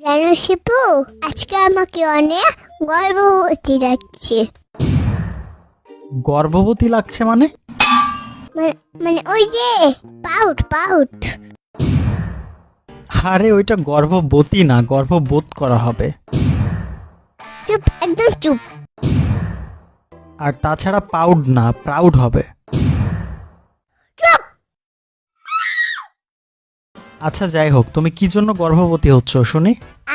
জানো শিপু আজকে আমাকে অনেক গর্ভবতী লাগছে। গর্ভবতী লাগছে মানে? মানে- মানে ওই যে পাউট পাউট। আরে ওইটা গর্ভবতী না গর্ভবোধ করা হবে। চুপ একদম চুপ। আর তাছাড়া পাউড না প্রাউড হবে চুপ আচ্ছা যাই হোক তুমি কি জন্য গর্ভবতী হচ্ছ শুনি?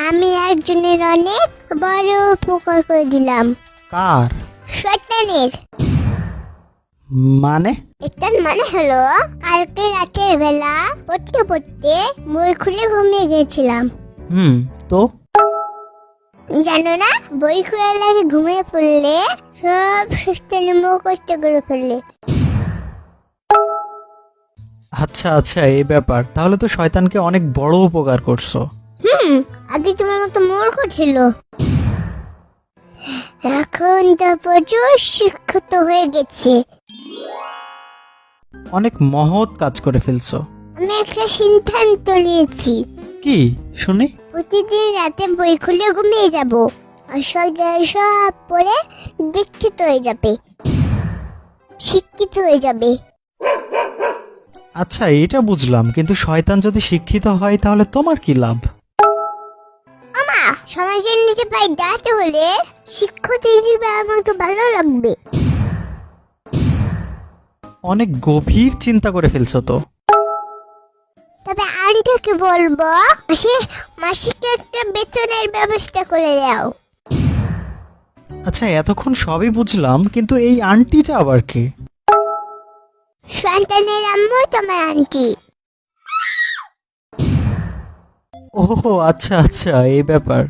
আমি একজনের অনেক বড় উপকার করে দিলাম। কার? শয়তানের। মানে? এটার মানে হলো কালকে রাতের বেলা পড়তে পড়তে বই খুলে ঘুমিয়ে গেছিলাম হুম তো? জানো না বই খুলে লাগে ঘুমিয়ে পড়লে সব সুস্থনে কষ্ট করে ফেললে। আচ্ছা আচ্ছা এই ব্যাপার। তাহলে তো শয়তানকে অনেক বড় উপকার করছ। হুম আগে তোমার মতো মূর্খ ছিল। এখন তো প্রচুর শিক্ষিত হয়ে গেছে। অনেক মহৎ কাজ করে ফেলছো। আমি একটা সিদ্ধান্ত নিয়েছি। কি? শুনি। প্রতিদিন রাতে বই খুলে ঘুমিয়ে যাব। আর সন্ধ্যায় সব পড়ে দীক্ষিত হয়ে যাবে। শিক্ষিত হয়ে যাবে। আচ্ছা এটা বুঝলাম কিন্তু শয়তান যদি শিক্ষিত হয় তাহলে তোমার কি লাভ? আমা সমাজের নিচে পাই দাঁড়াতে হলে শিক্ষক হিসেবে আমার তো ভালো লাগবে। অনেক গভীর চিন্তা করে ফেলছো তো। তবে আন্টিকে বলব সে মাসিক একটা বেতনের ব্যবস্থা করে দাও। আচ্ছা এতক্ষণ সবই বুঝলাম কিন্তু এই আন্টিটা আবার কে? সন্তানের আম্মু তোমার আন্টি ও আচ্ছা আচ্ছা এই ব্যাপার।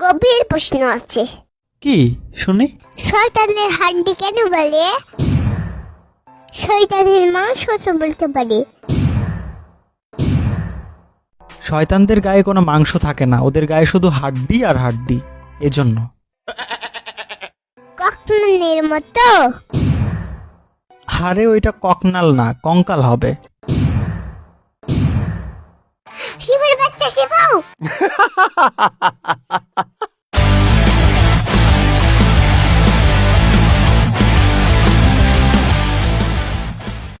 গভীর প্রশ্ন আছে কি? শুনি? শয়তানের হাড্ডি কেন বলে শয়তানের মাংস তো বলতে পারে শয়তানদের গায়ে কোনো মাংস থাকে না ওদের গায়ে শুধু হাড্ডি আর হাড্ডি এজন্য। কখনের মতো হারে ওইটা ককনাল না কঙ্কাল হবে। শিবের বাচ্চা শিবাও